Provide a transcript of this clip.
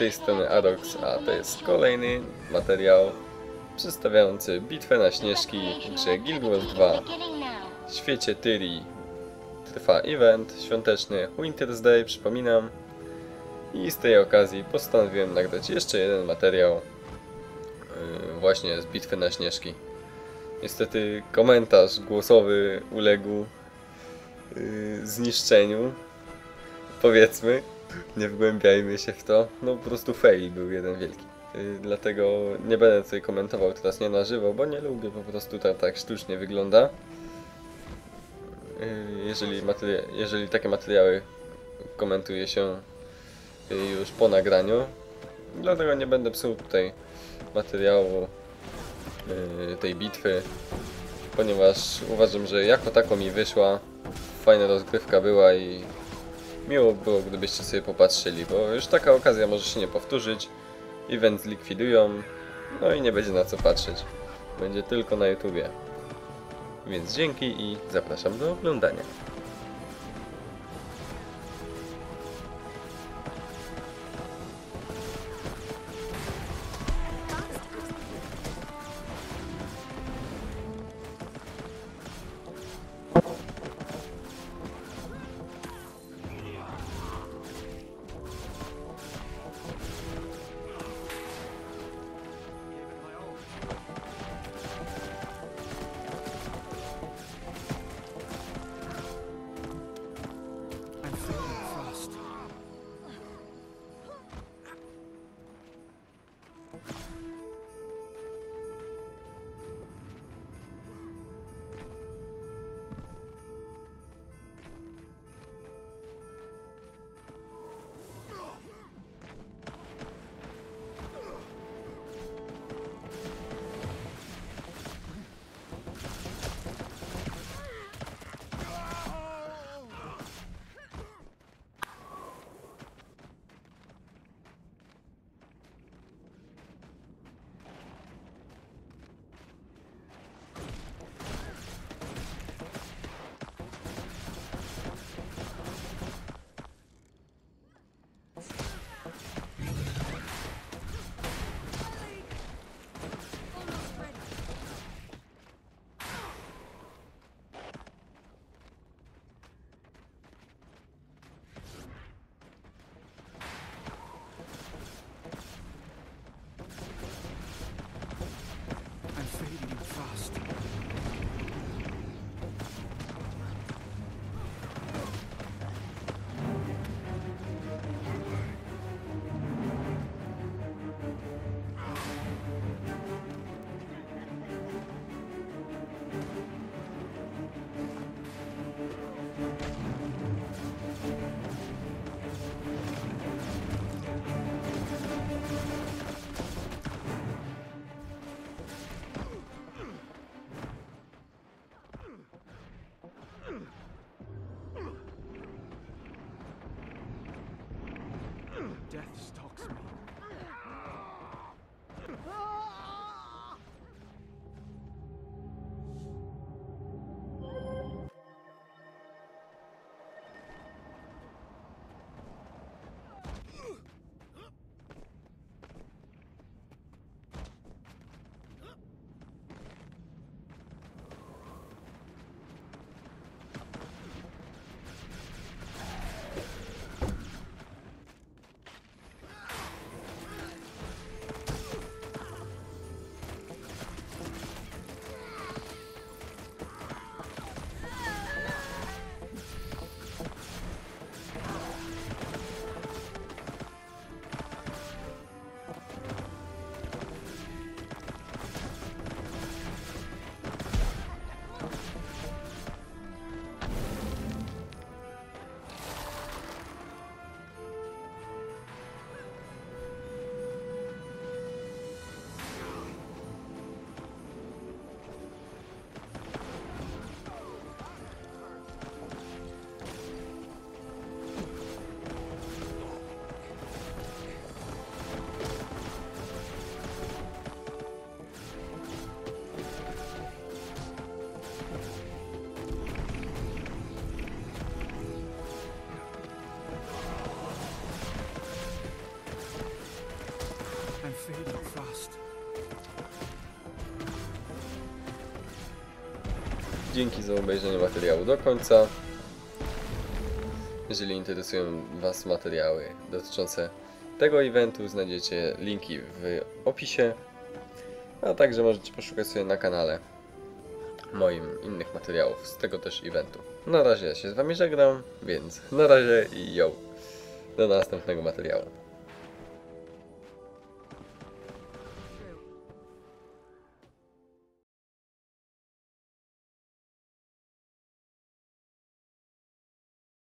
Tej strony Adox, a to jest kolejny materiał przedstawiający bitwę na Śnieżki w grze Guild Wars 2 w świecie Tyrii. Trwa event świąteczny Winter's Day, przypominam. I z tej okazji postanowiłem nagrać jeszcze jeden materiał yy, właśnie z bitwy na Śnieżki. Niestety komentarz głosowy uległ yy, zniszczeniu, powiedzmy. Nie wgłębiajmy się w to. No po prostu fail był jeden wielki. Yy, dlatego nie będę tutaj komentował teraz nie na żywo, bo nie lubię po prostu tak, tak sztucznie wygląda. Yy, jeżeli, jeżeli takie materiały komentuje się yy, już po nagraniu. Dlatego nie będę psuł tutaj materiału tej bitwy, ponieważ uważam, że jako tako mi wyszła. Fajna rozgrywka była i miło było, gdybyście sobie popatrzyli, bo już taka okazja może się nie powtórzyć. Event zlikwidują, no i nie będzie na co patrzeć. Będzie tylko na YouTubie. Więc dzięki i zapraszam do oglądania. Death stalks me. Fast. Dzięki za obejrzenie materiału do końca. Jeżeli interesują Was materiały dotyczące tego eventu, znajdziecie linki w opisie, a także możecie poszukać sobie na kanale moim innych materiałów z tego też eventu. Na razie ja się z Wami żegnam, więc na razie i yo, do następnego materiału.